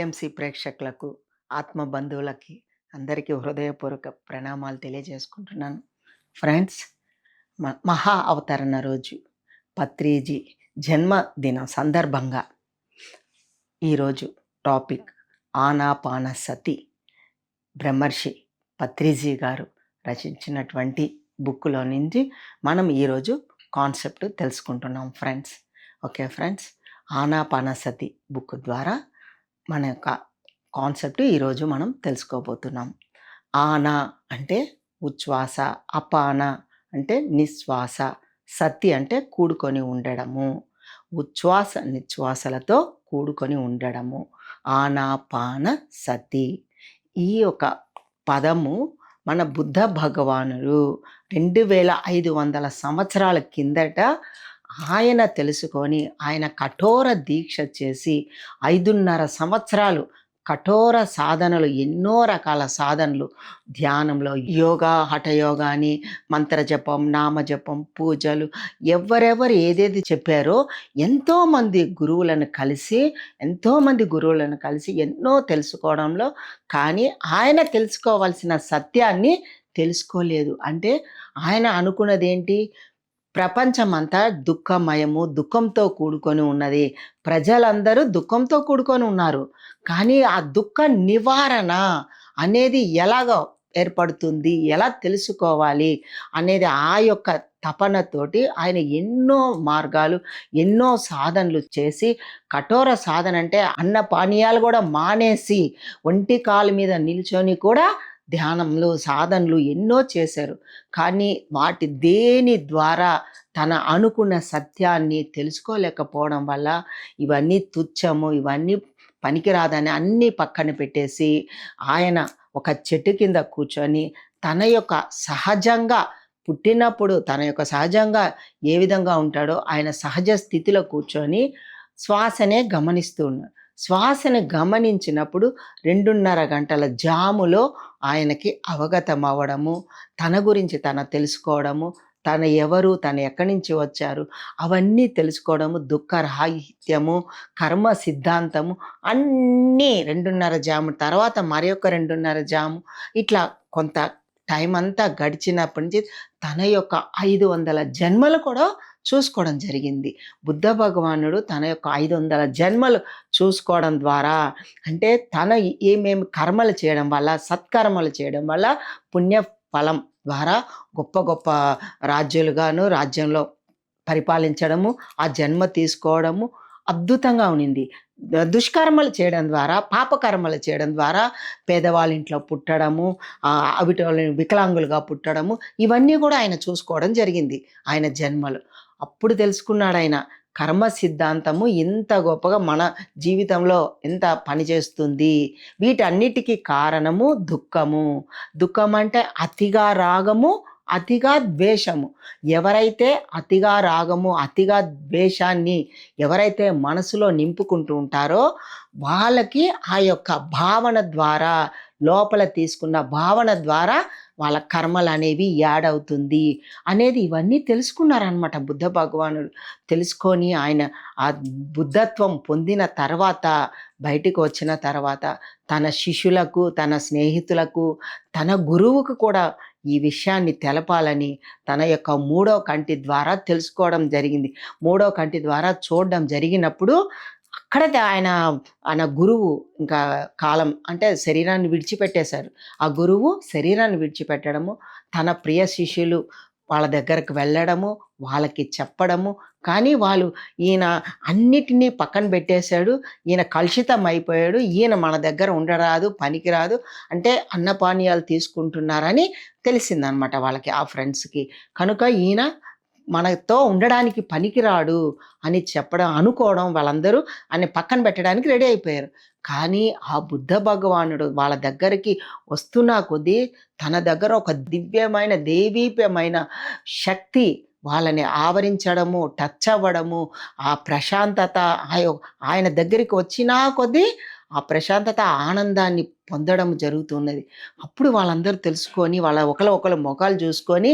PMC ప్రేక్షకులకు ఆత్మ బంధువులకి అందరికీ హృదయపూర్వక ప్రణామాలు తెలియజేసుకుంటున్నాను. ఫ్రెండ్స్ మ మహా అవతరణ రోజు పత్రిజీ జన్మదినం సందర్భంగా ఈరోజు టాపిక్ ఆనాపాన సతి బ్రహ్మర్షి పత్రిజీ గారు రచించినటువంటి బుక్లో నుంచి మనం ఈరోజు కాన్సెప్ట్ తెలుసుకుంటున్నాం friends. Okay friends Anapanasati book ద్వారా మన యొక్క కాన్సెప్ట్ ఈరోజు మనం తెలుసుకోబోతున్నాం. ఆనా అంటే ఉచ్ఛ్వాస అపాన అంటే నిశ్వాస సతి అంటే కూడుకొని ఉండడము. ఉచ్ఛ్వాస నిశ్వాసలతో కూడుకొని ఉండడము. ఆనాపాన సతి ఈ యొక్క పదము మన బుద్ధ భగవానుడు రెండు వేల ఐదు వందల సంవత్సరాల కిందట ఆయన తెలుసుకొని ఆయన కఠోర దీక్ష చేసి ఐదున్నర సంవత్సరాలు కఠోర సాధనలు ఎన్నో రకాల సాధనలు. ధ్యానంలో యోగా హఠయోగా అని మంత్రజపం నామజపం పూజలు ఎవరెవరు ఏదేది చెప్పారో ఎంతోమంది గురువులను కలిసి ఎంతోమంది గురువులను కలిసి ఎన్నో తెలుసుకోవడంలో కానీ ఆయన తెలుసుకోవాల్సిన సత్యాన్ని తెలుసుకోలేదు. అంటే ఆయన అనుకున్నది ఏంటి ప్రపంచమంతా దుఃఖమయము దుఃఖంతో కూడుకొని ఉన్నది. ప్రజలందరూ దుఃఖంతో కూడుకొని ఉన్నారు. కానీ ఆ దుఃఖ నివారణ అనేది ఎలాగ ఏర్పడుతుంది? ఎలా తెలుసుకోవాలి? అనేది ఆ యొక్క తపనతోటి ఆయన ఎన్నో మార్గాలు ఎన్నో సాధనలు చేసి కఠోర సాధన అంటే అన్న పానీయాలు కూడా మానేసి ఒంటి కాలు మీద నిల్చొని కూడా ధ్యానంలో సాధనలు ఎన్నో చేశారు. కానీ వాటి దేని ద్వారా తన అనుకున్న సత్యాన్ని తెలుసుకోలేకపోవడం వల్ల ఇవన్నీ తుచ్చము ఇవన్నీ పనికిరాదని అన్నీ పక్కన పెట్టేసి ఆయన ఒక చెట్టు కింద కూర్చొని తన యొక్క సహజంగా పుట్టినప్పుడు తన యొక్క సహజంగా ఏ విధంగా ఉంటాడో ఆయన సహజ స్థితిలో కూర్చొని శ్వాసనే గమనిస్తూ ఉన్నాడు శ్వాసను గమనించినప్పుడు రెండున్నర గంటల జాములో ఆయనకి అవగతం అవ్వడము తన గురించి తన తెలుసుకోవడము తన ఎవరు తను ఎక్కడి నుంచి వచ్చారు అవన్నీ తెలుసుకోవడము దుఃఖరాహిత్యము కర్మ సిద్ధాంతము అన్నీ రెండున్నర జాము తర్వాత మరి రెండున్నర జాము ఇట్లా కొంత టైం అంతా గడిచినప్పటి నుంచి తన యొక్క ఐదు వందల జన్మలు కూడా చూసుకోవడం జరిగింది. బుద్ధ భగవానుడు తన యొక్క ఐదు వందల జన్మలు చూసుకోవడం ద్వారా అంటే తన ఏమేమి కర్మలు చేయడం వల్ల సత్కర్మలు చేయడం వల్ల పుణ్య ఫలం ద్వారా గొప్ప గొప్ప రాజ్యులుగాను రాజ్యంలో పరిపాలించడము ఆ జన్మ తీసుకోవడము అద్భుతంగా ఉనింది దుష్కర్మలు చేయడం ద్వారా పాపకర్మలు చేయడం ద్వారా పేదవాళ్ళ ఇంట్లో పుట్టడము అవిటి వికలాంగులుగా పుట్టడము ఇవన్నీ కూడా ఆయన చూసుకోవడం జరిగింది. ఆయన జన్మలు. అప్పుడు తెలుసుకున్నాడు ఆయన కర్మ సిద్ధాంతము ఇంత గొప్పగా మన జీవితంలో ఎంత పనిచేస్తుంది వీటన్నిటికీ కారణము దుఃఖము. దుఃఖం అంటే అతిగా రాగము అతిగా ద్వేషము. ఎవరైతే అతిగా రాగము అతిగా ద్వేషాన్ని ఎవరైతే మనసులో నింపుకుంటూ ఉంటారో వాళ్ళకి ఆ యొక్క భావన ద్వారా లోపల తీసుకున్న భావన ద్వారా వాళ్ళ కర్మలు అనేవి యాడ్ అవుతుంది అనేది ఇవన్నీ తెలుసుకున్నారనమాట బుద్ధ భగవానుడు. తెలుసుకొని ఆయన ఆ బుద్ధత్వం పొందిన తర్వాత బయటికి వచ్చిన తర్వాత తన శిష్యులకు తన స్నేహితులకు తన గురువుకు కూడా ఈ విషయాన్ని తెలపాలని తన యొక్క మూడో కంటి ద్వారా తెలుసుకోవడం జరిగింది. మూడో కంటి ద్వారా చూడడం జరిగినప్పుడు అక్కడ ఆయన ఆయన గురువు ఇంకా కాలం అంటే శరీరాన్ని విడిచిపెట్టేశారు. ఆ గురువు శరీరాన్ని విడిచిపెట్టడము తన ప్రియ శిష్యులు వాళ్ళ దగ్గరకు వెళ్ళడము వాళ్ళకి చెప్పడము. కానీ వాళ్ళు ఈయన అన్నిటినీ పక్కన పెట్టేశాడు ఈయన కలుషితం అయిపోయాడు ఈయన మన దగ్గర ఉండరాదు పనికిరాదు. అంటే అన్నపానీయాలు తీసుకుంటున్నారని తెలిసిందనమాట వాళ్ళకి ఆ ఫ్రెండ్స్కి కనుక ఈయన మనతో ఉండడానికి పనికిరాడు అని చెప్పడం అనుకోవడం వాళ్ళందరూ అని పక్కన పెట్టడానికి రెడీ అయిపోయారు. కానీ ఆ బుద్ధ భగవానుడు వాళ్ళ దగ్గరికి వస్తున్నా కొద్దీ తన దగ్గర ఒక దివ్యమైన దేవీప్యమైన శక్తి వాళ్ళని ఆవరించడము టచ్ అవ్వడము ఆ ప్రశాంతత ఆయన దగ్గరికి వచ్చినా కొద్దీ ఆ ప్రశాంతత ఆనందాన్ని పొందడం జరుగుతున్నది. అప్పుడు వాళ్ళందరూ తెలుసుకొని వాళ్ళ ఒకరు ఒకరు ముఖాలు చూసుకొని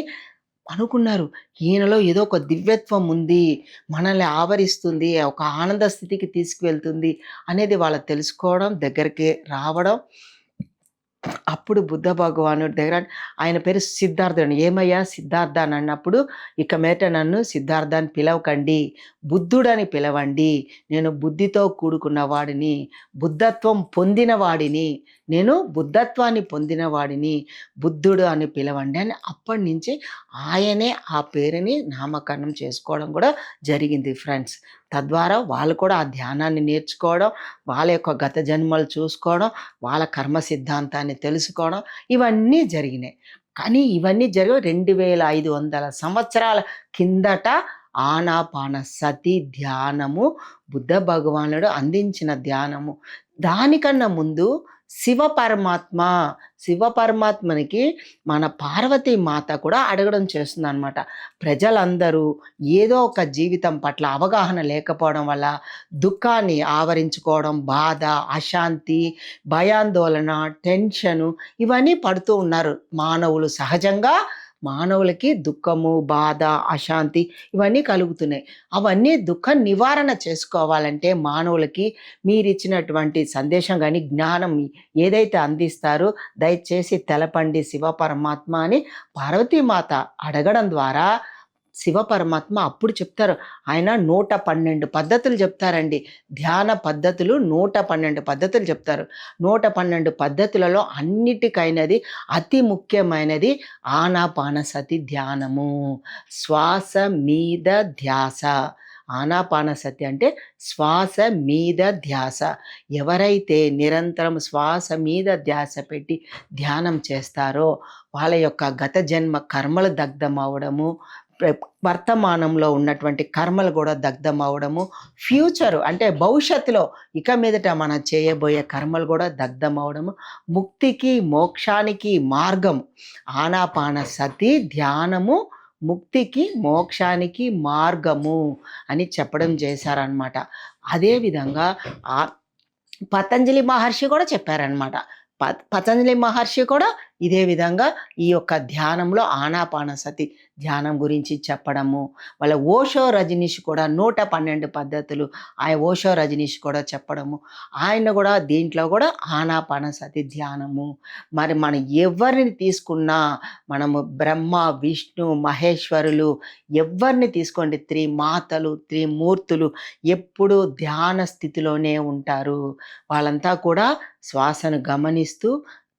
అనుకున్నారు. ఈయనలో ఏదో ఒక దివ్యత్వం ఉంది. మనల్ని ఆవరిస్తుంది. ఒక ఆనంద స్థితికి తీసుకువెళ్తుంది అనేది వాళ్ళు తెలుసుకోవడం దగ్గరికి రావడం అప్పుడు బుద్ధ భగవానుడి దగ్గర ఆయన పేరు సిద్ధార్థుడు ఏమయ్యా? సిద్ధార్థ అని అన్నప్పుడు ఇక మేట నన్ను సిద్ధార్థ అని పిలవకండి. బుద్ధుడని పిలవండి. నేను బుద్ధితో కూడుకున్న వాడిని. బుద్ధత్వం పొందిన వాడిని. నేను బుద్ధత్వాన్ని పొందిన వాడిని. బుద్ధుడు అని పిలవండి అని అప్పటి నుంచి ఆయనే ఆ పేరుని నామకరణం చేసుకోవడం కూడా జరిగింది ఫ్రెండ్స్. తద్వారా వాళ్ళు కూడా ఆ ధ్యానాన్ని నేర్చుకోవడం వాళ్ళ యొక్క గత జన్మలు చూసుకోవడం వాళ్ళ కర్మ సిద్ధాంతాన్ని తెలుసుకోవడం ఇవన్నీ జరిగినాయి. కానీ ఇవన్నీ జరిగి రెండు వేల ఐదు వందల సంవత్సరాల కిందట ఆనాపాన సతి ధ్యానము బుద్ధ భగవానుడు అందించిన ధ్యానము. దానికన్నా ముందు శివ పరమాత్మ శివ పరమాత్మనికి మన పార్వతీ మాత కూడా అడగడం చేస్తుంది అనమాట ప్రజలందరూ ఏదో ఒక జీవితం పట్ల అవగాహన లేకపోవడం వల్ల దుఃఖాన్ని ఆవరించుకోవడం బాధ అశాంతి భయాందోళన టెన్షను ఇవన్నీ పడుతూ ఉన్నారు మానవులు సహజంగా. మానవులకి దుఃఖము బాధ అశాంతి ఇవన్నీ కలుగుతున్నాయి. అవన్నీ దుఃఖ నివారణ చేసుకోవాలంటే మానవులకి మీరు ఇచ్చినటువంటి సందేశం కానీ జ్ఞానం ఏదైతే అందిస్తారో దయచేసి తెలపండి శివ పరమాత్మ అని పార్వతీమాత అడగడం ద్వారా శివ పరమాత్మ అప్పుడు చెప్తారు. ఆయన నూట పన్నెండు పద్ధతులు చెప్తారండి. ధ్యాన పద్ధతులు నూట పన్నెండు పద్ధతులు చెప్తారు. నూట పన్నెండు పద్ధతులలో అన్నిటికైనది అతి ముఖ్యమైనది ఆనాపానసతి ధ్యానము. శ్వాస మీద ధ్యాస. ఆనాపానసతి అంటే శ్వాస మీద ధ్యాస. ఎవరైతే నిరంతరం శ్వాస మీద ధ్యాస పెట్టి ధ్యానం చేస్తారో వాళ్ళ యొక్క గత జన్మ కర్మలు దగ్ధం అవడము వర్తమానంలో ఉన్నటువంటి కర్మలు కూడా దగ్ధం అవడము. ఫ్యూచర్ అంటే భవిష్యత్తులో ఇక మీదట మనం చేయబోయే కర్మలు కూడా దగ్ధం అవడము. ముక్తికి మోక్షానికి మార్గం. ఆనాపాన సతి ధ్యానము ముక్తికి మోక్షానికి మార్గము అని చెప్పడం చేశారనమాట అదేవిధంగా పతంజలి మహర్షి కూడా చెప్పారనమాట ప పతంజలి మహర్షి కూడా ఇదే విధంగా ఈ యొక్క ధ్యానంలో ఆనాపానసతి ధ్యానం గురించి చెప్పడము వాళ్ళ ఓషో రజనీష్ కూడా నూట పన్నెండు పద్ధతులు ఆ ఓషో రజనీష్ కూడా చెప్పడము ఆయన కూడా దీంట్లో కూడా ఆనాపానసతి ధ్యానము. మరి మనం ఎవరిని తీసుకున్నా మనము బ్రహ్మ విష్ణు మహేశ్వరులు ఎవరిని తీసుకోండి. త్రిమాతలు త్రిమూర్తులు ఎప్పుడూ ధ్యాన స్థితిలోనే ఉంటారు. వాళ్ళంతా కూడా శ్వాసను గమనిస్తూ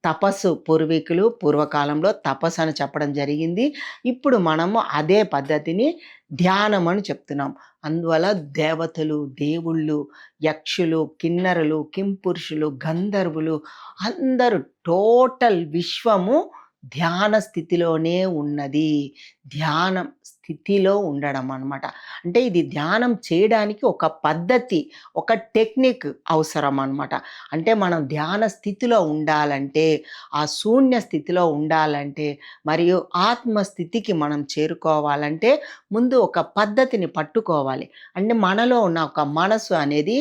తపస్సు పూర్వీకులు పూర్వకాలంలో తపస్సు అని చెప్పడం జరిగింది. ఇప్పుడు మనము అదే పద్ధతిని ధ్యానం అని చెప్తున్నాం. అందువల్ల దేవతలు దేవుళ్ళు యక్షులు కిన్నరులు కింపురుషులు గంధర్వులు అందరూ టోటల్ విశ్వము ధ్యాన స్థితిలోనే ఉన్నది. ధ్యానం స్థితిలో ఉండడం అనమాట అంటే ఇది ధ్యానం చేయడానికి ఒక పద్ధతి ఒక టెక్నిక్ అవసరం అనమాట అంటే మనం ధ్యాన స్థితిలో ఉండాలంటే ఆ శూన్య స్థితిలో ఉండాలంటే మరియు ఆత్మస్థితికి మనం చేరుకోవాలంటే ముందు ఒక పద్ధతిని పట్టుకోవాలి. అంటే మనలో ఉన్న ఒక మనసు అనేది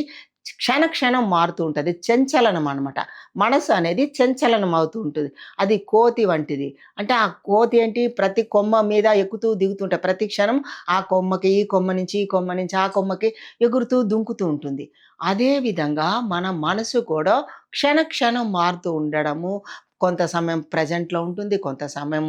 క్షణ క్షణం మారుతూ ఉంటుంది. చంచలనం అనమాట మనసు అనేది చంచలనం అవుతూ ఉంటుంది అది కోతి వంటిది. అంటే ఆ కోతి ఏంటి? ప్రతి కొమ్మ మీద ఎక్కుతూ దిగుతుంటాయి ప్రతి క్షణం ఆ కొమ్మకి ఈ కొమ్మ నుంచి ఈ కొమ్మ నుంచి ఆ కొమ్మకి ఎగురుతూ దుంకుతూ ఉంటుంది. అదేవిధంగా మన మనసు కూడా క్షణ క్షణం మారుతూ ఉండడము కొంత సమయం ప్రజెంట్లో ఉంటుంది. కొంత సమయం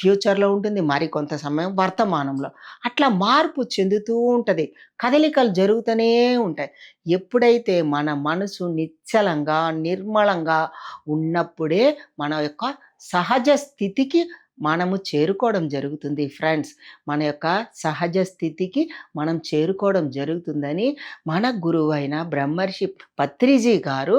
ఫ్యూచర్లో ఉంటుంది మరి కొంత సమయం వర్తమానంలో. అట్లా మార్పు చెందుతూ ఉంటుంది. కదలికలు జరుగుతూనే ఉంటాయి. ఎప్పుడైతే మన మనసు నిశ్చలంగా నిర్మలంగా ఉన్నప్పుడే మన యొక్క సహజ స్థితికి మనము చేరుకోవడం జరుగుతుంది ఫ్రెండ్స్. మన యొక్క సహజ స్థితికి మనం చేరుకోవడం జరుగుతుందని మన గురువైన బ్రహ్మర్షి పత్రిజీ గారు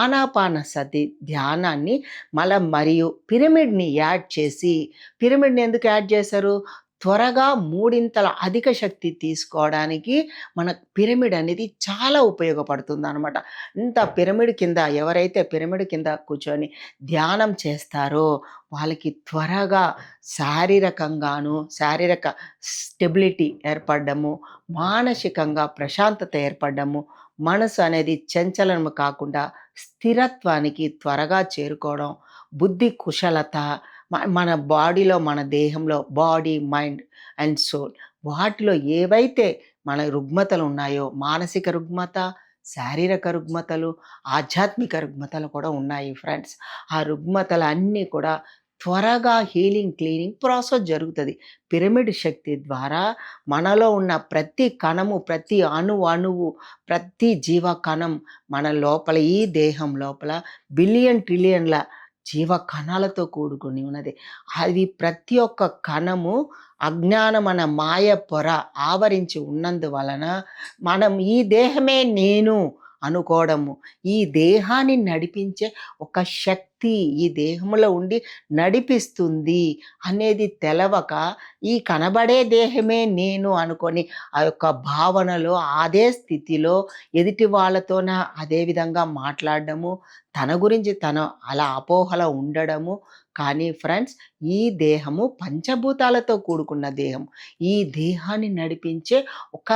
ఆనాపాన సతి ధ్యానాన్ని మల మరియు పిరమిడ్ని యాడ్ చేసి పిరమిడ్ని ఎందుకు యాడ్ చేశారు? త్వరగా మూడింతల అధిక శక్తి తీసుకోవడానికి మన పిరమిడ్ అనేది చాలా ఉపయోగపడుతుంది అనమాట ఇంత పిరమిడ్ కింద ఎవరైతే పిరమిడ్ కింద కూర్చొని ధ్యానం చేస్తారో వాళ్ళకి త్వరగా శారీరకంగాను శారీరక స్టెబిలిటీ ఏర్పడము మానసికంగా ప్రశాంతత ఏర్పడము మనసు అనేది చంచలనము కాకుండా స్థిరత్వానికి త్వరగా చేరుకోవడం బుద్ధి కుశలత మన బాడీలో మన దేహంలో బాడీ, మైండ్ అండ్ సోల్ వాటిలో ఏవైతే మన రుగ్మతలు ఉన్నాయో మానసిక రుగ్మత, శారీరక రుగ్మతలు, ఆధ్యాత్మిక రుగ్మతలు కూడా ఉన్నాయి ఫ్రెండ్స్. ఆ రుగ్మతలు అన్నీ కూడా త్వరగా హీలింగ్, క్లీనింగ్ ప్రాసెస్ జరుగుతుంది పిరమిడ్ శక్తి ద్వారా మనలో ఉన్న ప్రతి కణము, ప్రతి అణు అణువు, ప్రతి జీవ కణం మన లోపల ఈ దేహం లోపల బిలియన్ ట్రిలియన్‌ల జీవ కణాలతో కూడుకొని ఉన్నది. అవి ప్రతి ఒక్క కణము అజ్ఞానం అన్న మాయ పొర ఆవరించి ఉన్నందువలన మనం ఈ దేహమే నేను అనుకోవడము. ఈ దేహాన్ని నడిపించే ఒక శక్తి ఈ దేహంలో ఉండి నడిపిస్తుంది అనేది తెలవక ఈ కనబడే దేహమే నేను అనుకొని ఆ యొక్క భావనలో అదే స్థితిలో ఎదుటి వాళ్ళతోన అదే విధంగా మాట్లాడడము, తన గురించి తన అలా అపోహలో ఉండడము. కానీ ఫ్రెండ్స్ ఈ దేహము పంచభూతాలతో కూడుకున్న దేహం. ఈ దేహాన్ని నడిపించే ఒక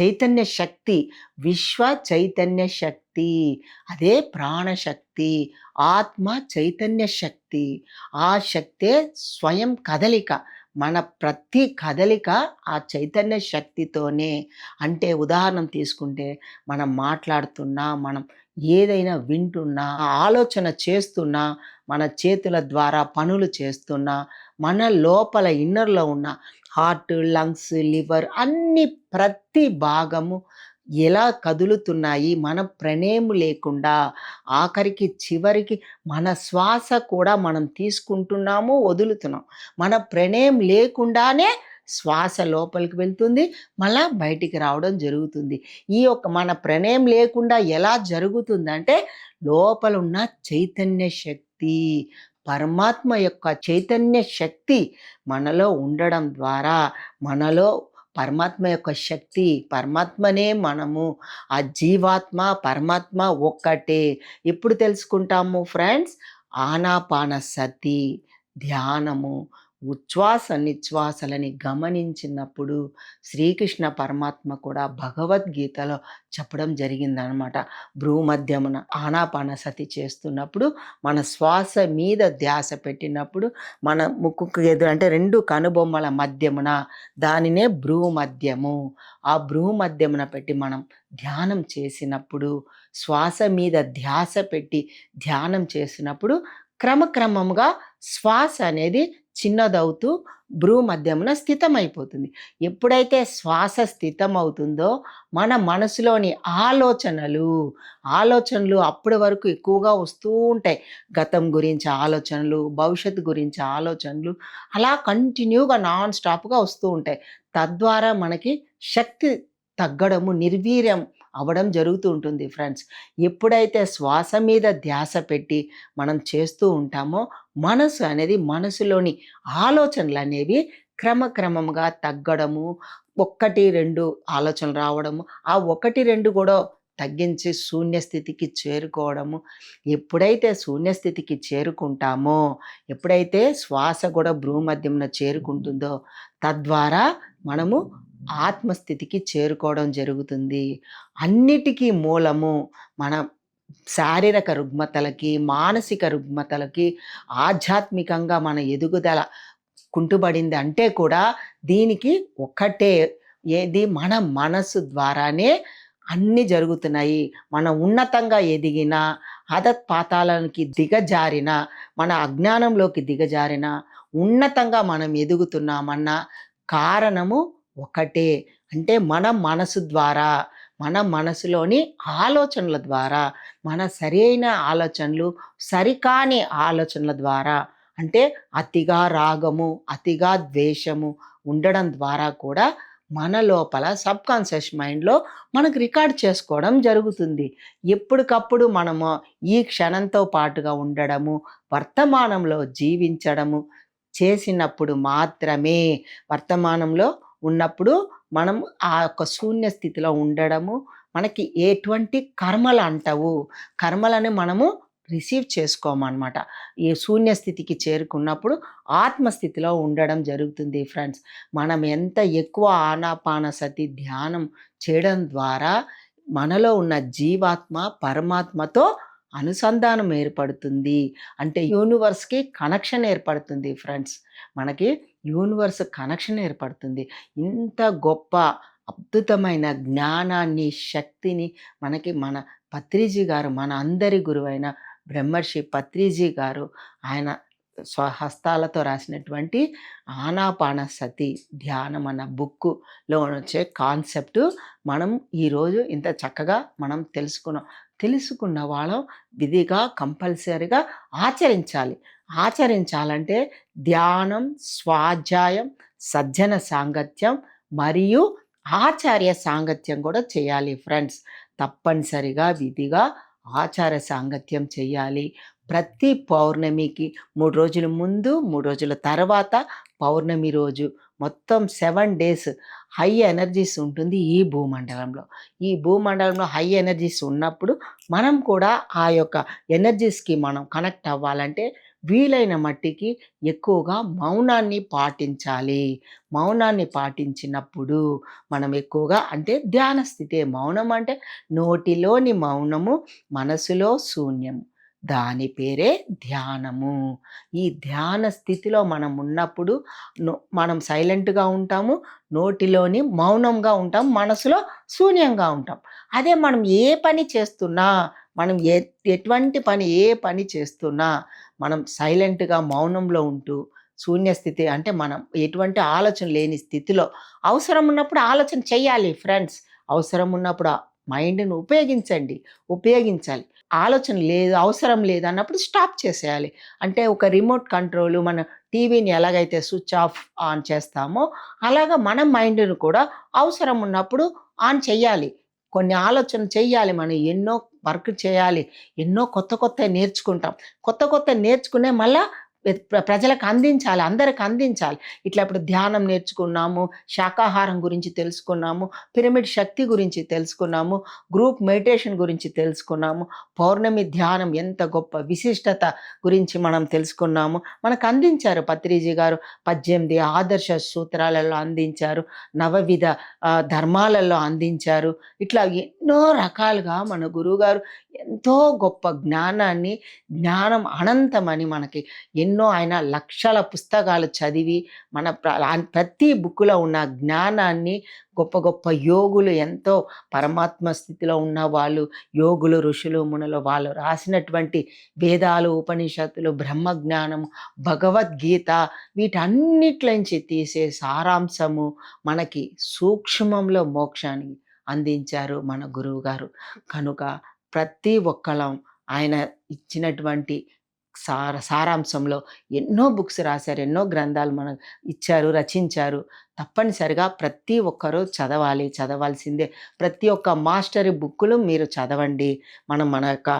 చైతన్య శక్తి, విశ్వ చైతన్య శక్తి. అదే ప్రాణశక్తి. ఆత్మ చైతన్య శక్తి. ఆ శక్తే స్వయం కదలిక. మన ప్రతి కదలిక ఆ చైతన్య శక్తితోనే. అంటే ఉదాహరణ తీసుకుంటే మనం మాట్లాడుతున్నా, మనం ఏదైనా వింటున్నా, ఆలోచన చేస్తున్నా, మన చేతుల ద్వారా పనులు చేస్తున్నా, మన లోపల ఇన్నర్‌లో ఉన్న హార్ట్, లంగ్స్, లివర్ అన్ని ప్రతి భాగము ఎలా కదులుతున్నాయి మన ప్రమేయం లేకుండా. ఆఖరికి చివరికి మన శ్వాస కూడా మనం తీసుకుంటున్నాము, వదులుతున్నాం. మన ప్రమేయం లేకుండానే శ్వాస లోపలికి వెళ్తుంది. మళ్ళా బయటికి రావడం జరుగుతుంది. ఈ యొక్క మన ప్రణయం లేకుండా ఎలా జరుగుతుందంటే లోపల ఉన్న చైతన్య శక్తి, పరమాత్మ యొక్క చైతన్య శక్తి మనలో ఉండడం ద్వారా మనలో పరమాత్మ యొక్క శక్తి, పరమాత్మనే మనము. ఆ జీవాత్మ, పరమాత్మ ఒక్కటే. ఎప్పుడు తెలుసుకుంటాము ఫ్రెండ్స్? ఆనాపాన సతి ధ్యానము, ఉచ్ఛ్వాస నిశ్వాసలని గమనించినప్పుడు శ్రీకృష్ణ పరమాత్మ కూడా భగవద్గీతలో చెప్పడం జరిగిందనమాట. భ్రూమధ్యమున ఆనాపానసతి చేస్తున్నప్పుడు మన శ్వాస మీద ధ్యాస పెట్టినప్పుడు మన ముక్కుకు ఎదురు అంటే రెండు కనుబొమ్మల మధ్యమున దానినే భ్రూమధ్యము. ఆ భ్రూమధ్యమున పెట్టి మనం ధ్యానం చేసినప్పుడు శ్వాస మీద ధ్యాస పెట్టి ధ్యానం చేసినప్పుడు క్రమక్రమముగా శ్వాస అనేది చిన్నదవుతూ భ్రూ మధ్యమున స్థితమైపోతుంది. ఎప్పుడైతే శ్వాస స్థితమవుతుందో మన మనసులోని ఆలోచనలు, ఆలోచనలు అప్పటి వరకు ఎక్కువగా వస్తూ ఉంటాయి. గతం గురించి ఆలోచనలు, భవిష్యత్తు గురించి ఆలోచనలు అలా కంటిన్యూగా నాన్ స్టాప్‌గా వస్తూ ఉంటాయి. తద్వారా మనకి శక్తి తగ్గడము, నిర్వీర్యం అవడం జరుగుతూ ఉంటుంది ఫ్రెండ్స్. ఎప్పుడైతే శ్వాస మీద ధ్యాస పెట్టి మనం చేస్తూ ఉంటామో మనసు అనేది మనసులోని ఆలోచనలు అనేవి క్రమక్రమంగా తగ్గడము, 1, 2 ఆలోచనలు రావడము, ఆ 1, 2 కూడా తగ్గించి శూన్యస్థితికి చేరుకోవడము. ఎప్పుడైతే శూన్యస్థితికి చేరుకుంటామో, ఎప్పుడైతే శ్వాస కూడా భ్రూమధ్యమున చేరుకుంటుందో తద్వారా మనము ఆత్మస్థితికి చేరుకోవడం జరుగుతుంది. అన్నిటికీ మూలము మన శారీరక రుగ్మతలకి, మానసిక రుగ్మతలకి, ఆధ్యాత్మికంగా మన ఎదుగుదల కుంటుబడింది అంటే కూడా దీనికి ఒక్కటే ఏది మన మనసు ద్వారానే అన్నీ జరుగుతున్నాయి. మన ఉన్నతంగా ఎదిగిన, అధపాతాళానికి దిగజారిన, మన అజ్ఞానంలోకి దిగజారిన, ఉన్నతంగా మనం ఎదుగుతున్నామన్న కారణము ఒకటే. అంటే మన మనసు ద్వారా, మన మనసులోని ఆలోచనల ద్వారా, మన సరైన ఆలోచనలు, సరికాని ఆలోచనల ద్వారా అంటే అతిగా రాగము, అతిగా ద్వేషము ఉండడం ద్వారా కూడా మన లోపల సబ్ కాన్షియస్ మైండ్‌లో మనకు రికార్డ్ చేసుకోవడం జరుగుతుంది. ఎప్పటికప్పుడు మనము ఈ క్షణంతో పాటుగా ఉండడము, వర్తమానంలో జీవించడము చేసినప్పుడు మాత్రమే వర్తమానంలో ఉన్నప్పుడు మనం ఆ యొక్క శూన్య స్థితిలో ఉండడము, మనకి ఎటువంటి కర్మలు అంటవు. కర్మలని మనము రిసీవ్ చేసుకోమనమాట. ఈ శూన్య స్థితికి చేరుకున్నప్పుడు ఆత్మస్థితిలో ఉండడం జరుగుతుంది ఫ్రెండ్స్. మనం ఎంత ఎక్కువ ఆనాపానసతి ధ్యానం చేయడం ద్వారా మనలో ఉన్న జీవాత్మ పరమాత్మతో అనుసంధానం ఏర్పడుతుంది అంటే యూనివర్స్కి కనెక్షన్ ఏర్పడుతుంది ఫ్రెండ్స్ మనకి యూనివర్స్ కనెక్షన్ ఏర్పడుతుంది. ఇంత గొప్ప అద్భుతమైన జ్ఞానాన్ని శక్తిని మనకి మన పత్రిజీ గారు మన అందరి గురువైన బ్రహ్మర్షి పత్రిజీ గారు ఆయన స్వహస్తాలతో రాసినటువంటి ఆనాపాన సతి ధ్యానం అన్న బుక్లో వచ్చే కాన్సెప్ట్ మనం ఈరోజు ఇంత చక్కగా మనం తెలుసుకున్నాం. తెలుసుకున్న వాళ్ళం విధిగా కంపల్సరీగా ఆచరించాలి. ఆచరించాలంటే ధ్యానం స్వాధ్యాయం సజ్జన సాంగత్యం మరియు ఆచార్య సాంగత్యం కూడా చేయాలి ఫ్రెండ్స్. తప్పనిసరిగా విధిగా ఆచార సాంగత్యం చేయాలి. ప్రతి పౌర్ణమికి మూడు రోజుల ముందు మూడు రోజుల తర్వాత పౌర్ణమి రోజు మొత్తం సెవెన్ డేస్ హై ఎనర్జీస్ ఉంటుంది ఈ భూమండలంలో. ఈ భూమండలంలో హై ఎనర్జీస్ ఉన్నప్పుడు మనం కూడా ఆ యొక్క ఎనర్జీస్కి మనం కనెక్ట్ అవ్వాలంటే వీలైన మట్టికి ఎక్కువగా మౌనాన్ని పాటించాలి. మౌనాన్ని పాటించినప్పుడు మనం ఎక్కువగా అంటే ధ్యాన స్థితి మౌనం అంటే నోటిలోని మౌనము మనసులో శూన్యము దాని పేరే ధ్యానము. ఈ ధ్యాన స్థితిలో మనం ఉన్నప్పుడు నో- మనం సైలెంట్గా ఉంటాము నోటిలోని మౌనంగా ఉంటాం మనసులో శూన్యంగా ఉంటాం. అదే మనం ఏ పని చేస్తున్నా మనం ఎటువంటి పని ఏ పని చేస్తున్నా మనం సైలెంట్గా మౌనంలో ఉంటూ శూన్యస్థితి అంటే మనం ఎటువంటి ఆలోచన లేని స్థితిలో అవసరం ఉన్నప్పుడు ఆలోచన చేయాలి ఫ్రెండ్స్. అవసరం ఉన్నప్పుడు మైండ్ని ఉపయోగించండి. ఉపయోగించాలి. ఆలోచన లేదు అవసరం లేదు అన్నప్పుడు స్టాప్ చేసేయాలి. అంటే ఒక రిమోట్ కంట్రోల్ మన టీవీని ఎలాగైతే స్విచ్ ఆఫ్ ఆన్ చేస్తామో అలాగా మన మైండ్ను కూడా అవసరం ఉన్నప్పుడు ఆన్ చేయాలి. కొన్ని ఆలోచన చేయాలి మనం ఎన్నో వర్క్ చేయాలి ఎన్నో కొత్త కొత్త నేర్చుకుంటాం. కొత్త కొత్త నేర్చుకునే మళ్ళీ ప్రజలకు అందించాలి అందరికి అందించాలి. ఇట్లా ఇప్పుడు ధ్యానం నేర్చుకున్నాము శాకాహారం గురించి తెలుసుకున్నాము పిరమిడ్ శక్తి గురించి తెలుసుకున్నాము గ్రూప్ మెడిటేషన్ గురించి తెలుసుకున్నాము పౌర్ణమి ధ్యానం ఎంత గొప్ప విశిష్టత గురించి మనం తెలుసుకున్నాము. మనకు అందించారు పత్రిజీ గారు పద్దెనిమిది ఆదర్శ సూత్రాలలో అందించారు నవవిధ ధర్మాలలో అందించారు. ఇట్లా ఎన్నో రకాలుగా మన గురువుగారు ఎంతో గొప్ప జ్ఞానాన్ని జ్ఞానం అనంతమని మనకి ఎన్నో ఎన్నో ఆయన లక్షల పుస్తకాలు చదివి మన ప్రతి బుక్లో ఉన్న జ్ఞానాన్ని గొప్ప గొప్ప యోగులు ఎంతో పరమాత్మ స్థితిలో ఉన్న వాళ్ళు యోగులు ఋషులు మునులు వాళ్ళు రాసినటువంటి వేదాలు ఉపనిషత్తులు బ్రహ్మజ్ఞానము భగవద్గీత వీటన్నిట్లోంచి తీసే సారాంశము మనకి సూక్ష్మంలో మోక్షాన్ని అందించారు మన గురువు గారు కనుక ప్రతి ఒక్కలం ఆయన ఇచ్చినటువంటి సార సారాంశంలో ఎన్నో బుక్స్ రాశారు ఎన్నో గ్రంథాలు మనకు ఇచ్చారు రచించారు. తప్పనిసరిగా ప్రతి ఒక్కరూ చదవాలి చదవాల్సిందే. ప్రతి ఒక్క మాస్టర్ బుక్కులు మీరు చదవండి. మనం మన యొక్క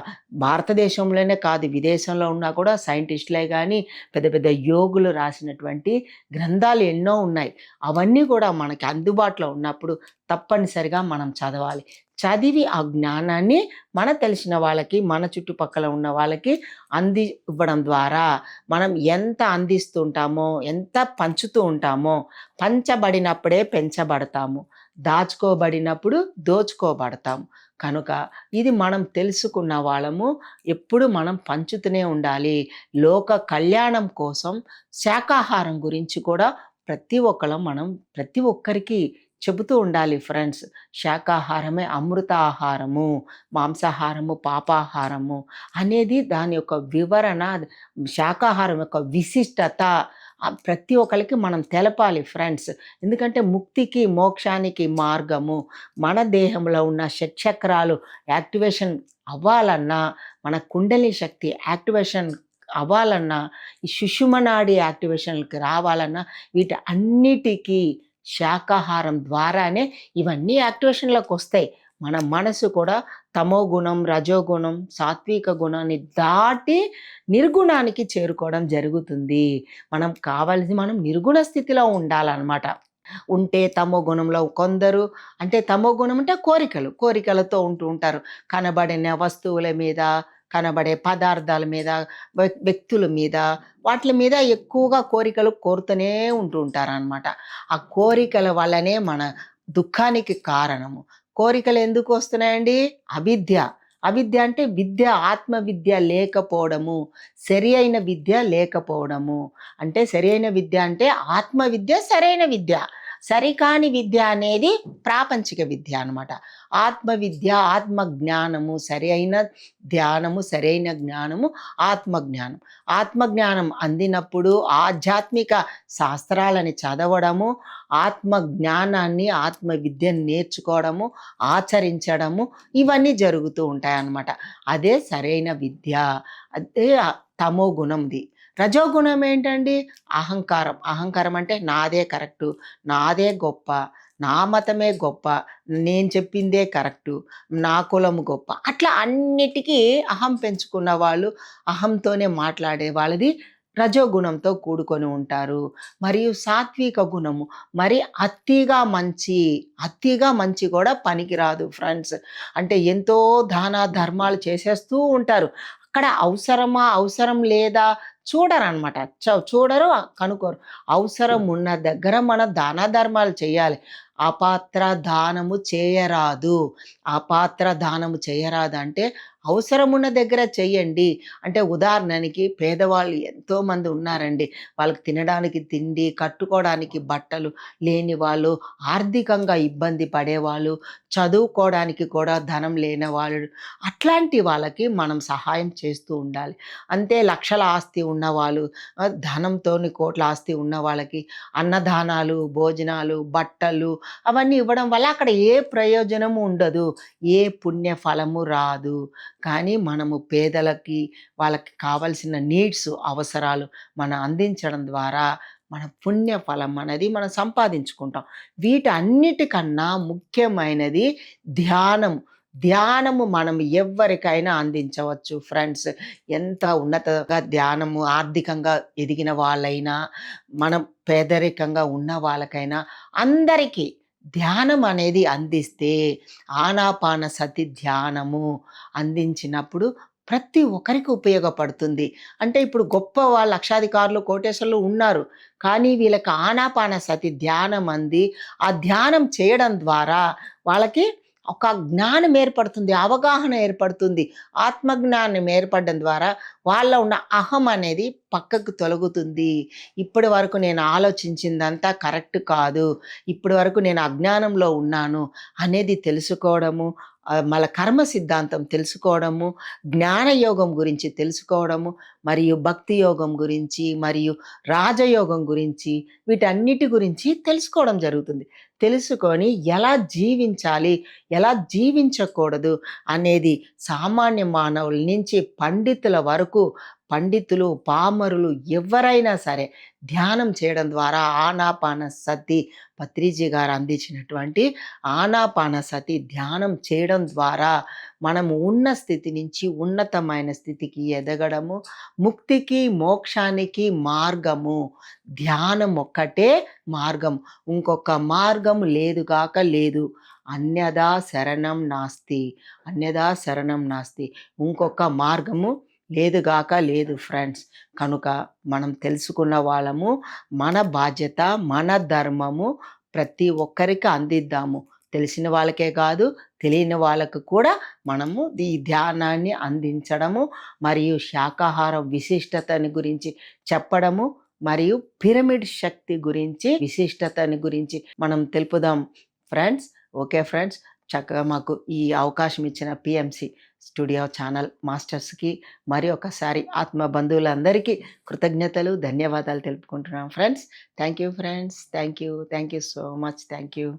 భారతదేశంలోనే కాదు విదేశంలో ఉన్నా కూడా సైంటిస్టులే కానీ పెద్ద పెద్ద యోగులు రాసినటువంటి గ్రంథాలు ఎన్నో ఉన్నాయి. అవన్నీ కూడా మనకి అందుబాటులో ఉన్నప్పుడు తప్పనిసరిగా మనం చదవాలి. చదివి ఆ జ్ఞానాన్ని మన తెలిసిన వాళ్ళకి మన చుట్టుపక్కల ఉన్న వాళ్ళకి అంది ఇవ్వడం ద్వారా మనం ఎంత అందిస్తుంటామో ఎంత పంచుతూ ఉంటామో పంచబడినప్పుడే పెంచబడతాము. దాచుకోబడినప్పుడు దోచుకోబడతాము. కనుక ఇది మనం తెలుసుకున్న వాళ్ళము ఎప్పుడు మనం పంచుతూనే ఉండాలి. లోక కళ్యాణం కోసం శాకాహారం గురించి కూడా ప్రతి ఒక్కళ్ళం మనం ప్రతి ఒక్కరికి చెబుతూ ఉండాలి ఫ్రెండ్స్. శాకాహారమే అమృత ఆహారము మాంసాహారము పాపాహారము అనేది దాని యొక్క వివరణ శాకాహారం యొక్క విశిష్టత ప్రతి ఒక్కరికి మనం తెలపాలి ఫ్రెండ్స్. ఎందుకంటే ముక్తికి మోక్షానికి మార్గము. మన దేహంలో ఉన్న షట్చక్రాలు యాక్టివేషన్ అవ్వాలన్నా మన కుండలి శక్తి యాక్టివేషన్ అవ్వాలన్నా ఈ సుషుమనాడి యాక్టివేషన్కి రావాలన్నా వీటి అన్నిటికీ శాకాహారం ద్వారానే ఇవన్నీ యాక్టివేషన్లోకి వస్తాయి. మన మనసు కూడా తమో గుణం రజోగుణం సాత్విక గుణాన్ని దాటి నిర్గుణానికి చేరుకోవడం జరుగుతుంది. మనం కావాల్సి మనం నిర్గుణ స్థితిలో ఉండాలన్నమాట. ఉంటే తమో గుణంలో కొందరు అంటే తమో గుణం అంటే కోరికలు కోరికలతో ఉంటూ ఉంటారు. కనబడిన వస్తువుల మీద కనబడే పదార్థాల మీద వ్యక్తుల మీద వాటి మీద ఎక్కువగా కోరికలు కోరుతూనే ఉంటూ ఉంటారనమాట ఆ కోరికల వల్లనే మన దుఃఖానికి కారణము. కోరికలు ఎందుకు వస్తున్నాయండి? అవిద్య. అవిద్య అంటే విద్య ఆత్మ విద్య లేకపోవడము. సరి అయిన విద్య లేకపోవడము. అంటే సరి అయిన విద్య అంటే ఆత్మ విద్య సరైన విద్య. సరికాని విద్య అనేది ప్రాపంచిక విద్య అనమాట ఆత్మ విద్య ఆత్మ జ్ఞానము సరి అయిన ధ్యానము సరైన జ్ఞానము ఆత్మ జ్ఞానం ఆత్మ జ్ఞానం అందినప్పుడు ఆధ్యాత్మిక శాస్త్రాలని చదవడము ఆత్మ జ్ఞానాన్ని ఆత్మ విద్యను నేర్చుకోవడము ఆచరించడము ఇవన్నీ జరుగుతూ ఉంటాయి అన్నమాట అదే సరైన విద్య అదే తమో గుణంది. రజోగుణం ఏంటండి? అహంకారం. అహంకారం అంటే నాదే కరెక్టు నాదే గొప్ప నా మతమే గొప్ప నేను చెప్పిందే కరెక్టు నా కులం గొప్ప. అట్లా అన్నిటికీ అహం పెంచుకున్న వాళ్ళు అహంతోనే మాట్లాడే వాళ్ళది రజోగుణంతో కూడుకొని ఉంటారు. మరియు సాత్విక గుణము. మరి అతిగా మంచి అతిగా మంచి కూడా పనికిరాదు ఫ్రెండ్స్. అంటే ఎంతో దాన ధర్మాలు చేసేస్తూ ఉంటారు. అక్కడ అవసరమా అవసరం లేదా చూడరు అనమాట చూడరు కనుకోరు అవసరం ఉన్న దగ్గర మన దాన ధర్మాలు చేయాలి. అపాత్ర దానము చేయరాదు. అపాత్ర దానము చేయరాదు అంటే అవసరం ఉన్న దగ్గర చెయ్యండి. అంటే ఉదాహరణకి పేదవాళ్ళు ఎంతోమంది ఉన్నారండి. వాళ్ళకి తినడానికి తిండి కట్టుకోవడానికి బట్టలు లేని వాళ్ళు ఆర్థికంగా ఇబ్బంది పడేవాళ్ళు చదువుకోవడానికి కూడా ధనం లేని వాళ్ళు. అట్లాంటి వాళ్ళకి మనం సహాయం చేస్తూ ఉండాలి. అంతే లక్షల ఆస్తి ఉన్నవాళ్ళు ధనంతో కోట్ల ఆస్తి ఉన్న వాళ్ళకి అన్నదానాలు భోజనాలు బట్టలు అవన్నీ ఇవ్వడం వల్ల అక్కడ ఏ ప్రయోజనము ఉండదు. ఏ పుణ్య ఫలము రాదు. కానీ మనము పేదలకి వాళ్ళకి కావలసిన నీడ్స్ అవసరాలు మనం అందించడం ద్వారా మన పుణ్య ఫలం అనేది మనం సంపాదించుకుంటాం. వీటన్నిటికన్నా ముఖ్యమైనది ధ్యానం. ధ్యానము మనం ఎవరికైనా అందించవచ్చు ఫ్రెండ్స్. ఎంత ఉన్నతగా ధ్యానము ఆర్థికంగా ఎదిగిన వాళ్ళైనా మనం పేదరికంగా ఉన్న వాళ్ళకైనా అందరికీ ధ్యానం అనేది అందిస్తే ఆనాపాన సతి ధ్యానము అందించినప్పుడు ప్రతి ఒక్కరికి ఉపయోగపడుతుంది. అంటే ఇప్పుడు గొప్ప వాళ్ళ లక్షాధికారులు కోటేశ్వర్లు ఉన్నారు. కానీ వీళ్ళకి ఆనాపాన సతి ధ్యానం అంది ఆ ధ్యానం చేయడం ద్వారా వాళ్ళకి ఒక జ్ఞానం ఏర్పడుతుంది అవగాహన ఏర్పడుతుంది. ఆత్మజ్ఞానం ఏర్పడడం ద్వారా వాళ్ళ ఉన్న అహం అనేది పక్కకు తొలగుతుంది. ఇప్పటి వరకు నేను ఆలోచించిందంతా కరెక్ట్ కాదు. ఇప్పటి వరకు నేను అజ్ఞానంలో ఉన్నాను అనేది తెలుసుకోవడము మళ్ళ కర్మ సిద్ధాంతం తెలుసుకోవడము జ్ఞానయోగం గురించి తెలుసుకోవడము మరియు భక్తి యోగం గురించి మరియు రాజయోగం గురించి వీటన్నిటి గురించి తెలుసుకోవడం జరుగుతుంది. తెలుసుకొని ఎలా జీవించాలి ఎలా జీవించకూడదు అనేది సామాన్య మానవుల నుంచి పండితుల వరకు పండితులు పామరులు ఎవరైనా సరే ధ్యానం చేయడం ద్వారా ఆనాపాన సతి పత్రిజీ గారు అందించినటువంటి ఆనాపాన సతి ధ్యానం చేయడం ద్వారా మనము ఉన్న స్థితి నుంచి ఉన్నతమైన స్థితికి ఎదగడము ముక్తికి మోక్షానికి మార్గము. ధ్యానం ఒక్కటే మార్గం. ఇంకొక మార్గం లేదుగాక లేదు. అన్యదా శరణం నాస్తి. అన్యదా శరణం నాస్తి. ఇంకొక మార్గము లేదుగాక లేదు ఫ్రెండ్స్. కనుక మనం తెలుసుకున్న వాళ్ళము మన బాధ్యత మన ధర్మము ప్రతి ఒక్కరికి అందిద్దాము. తెలిసిన వాళ్ళకే కాదు తెలియని వాళ్ళకు కూడా మనము ఈ ధ్యానాన్ని అందించడము మరియు శాకాహార విశిష్టతని గురించి చెప్పడము మరియు పిరమిడ్ శక్తి గురించి విశిష్టతని గురించి మనం తెలుపుదాం. Friends okay friends. చక్కగా మాకు ఈ అవకాశం ఇచ్చిన పిఎంసి స్టూడియో ఛానల్ మాస్టర్స్కి మరి ఒకసారి ఆత్మ బంధువులందరికీ కృతజ్ఞతలు ధన్యవాదాలు తెలుపుకుంటున్నాం. Friends thank you friends thank you thank you so much thank you